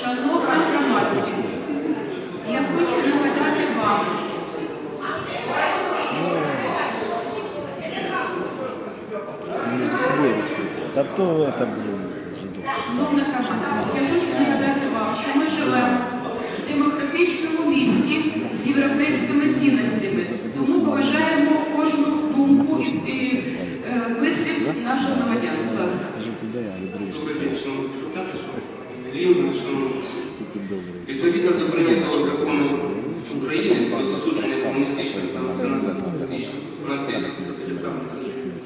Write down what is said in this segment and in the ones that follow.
Шановна громадськість, я хочу нагадати вам, собой то громадськість, я хочу нагадати вам, що ми живемо в демократичному місті з європейськими Відповідно до прийнятого закону України про засудження комуністичних та нацистських тоталітарних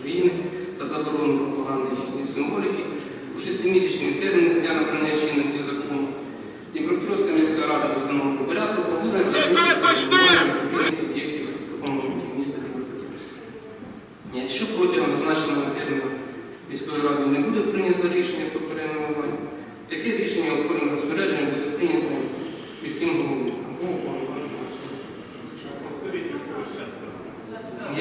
України та заборону пропаганди їхньої символіки у шестимісячний термін з дня набрання чинності закону Дніпропетровська міська рада в порядку повинна заслухати об'єктів допомоги міста Дніпропетровська. Якщо протягом зазначеного терміну міської ради не буде прийнято рішення про перейменування, таке рішення формі розпорядження буде прийнято міським головою.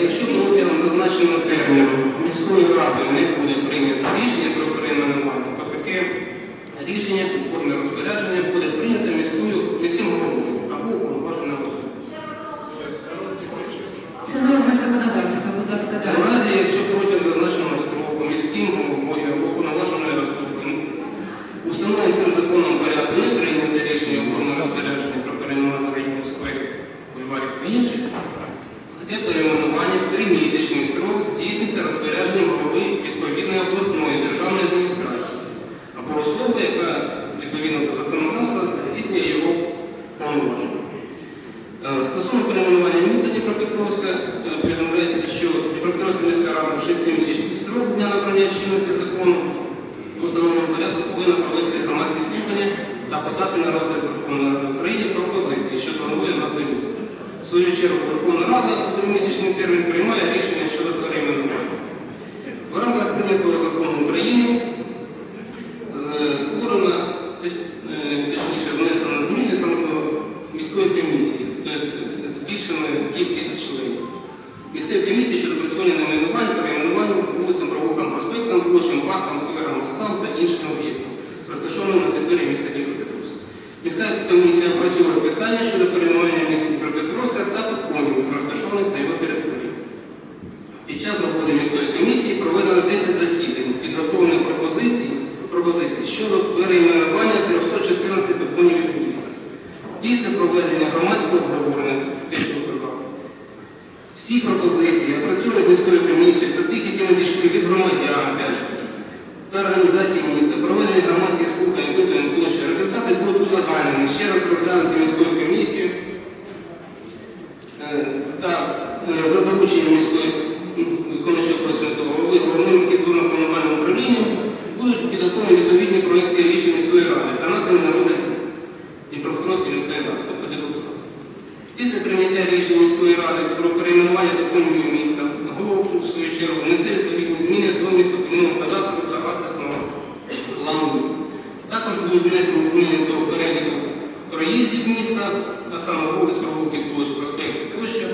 Якщо протягом зазначеного терміну міською радою не буде прийнято рішення про перейменування, то таке рішення формі розпорядження буде прийнято міською міським головою або уповноваженим особою. Це норми законодавства. Будь ласка, В далі. разі, якщо протягом зазначеного строку міським головою або уповноваженою особою установлений цим законом порядку не прийняти рішення у формі розпорядження про перейменування районів скверів, бульварів та інших, таке перейменування в тримісячний строк здійснюється розпорядженням голови відповідної обласної державної адміністрації або особи, яка відповідно до законодавства здійснює його повноваження. Е, Стосовно перейменування міста Дніпропетровська, е, повідомляється, що Дніпропетровська міська рада в 6-місячний строк з дня чинності закону в установленому порядку повинна провести громадські слухання та подати на розгляд Верховної Ради України пропозиції щодо нової назви міста. В свою чергу Верховна Рада у тримісячний термін приймає рішення щодо перейменування. В рамках прийнятого закону України е, створена, е, точніше, внесено зміни до міської комісії, тобто збільшена кількість членів. Міської комісії щодо присвоєння найменувань, паркам, скверам, мостам та іншим об'єктам, розташованим на території міста Дніпропетровська. Міська комісія опрацьовує питання щодо перейменування міста Дніпропетровська та топонімів, розташованих на його території. Під час роботи міської комісії проведено 10 засідань, підготовлено пропозицій, пропозицій щодо перейменування 314 топонімів міста. Після проведення громадського обговорення, те, що всі пропозиції опрацьовують міською комісією та тих, які надійшли від громадян та організації міста, проведення громадських слухань, опитувань тощо. Результати будуть узагальнені, ще раз розглянути міською комісією е, та е, за дорученням міської виконуючого просвіту голови головним архітектурно планувальним управлінням будуть підготовлені відповідні проекти рішень міської ради та надані на розгляд Дніпропетровської міської ради, тобто депутатів. Після прийняття рішення міської ради про перейменування топонімів міста, голову в свою чергу внесе відповідні зміни до містопомінного кадастру плану. Також будуть внесені зміни до переліку проїздів міста, а саме вулиць, провулків, площ, проспектів тощо.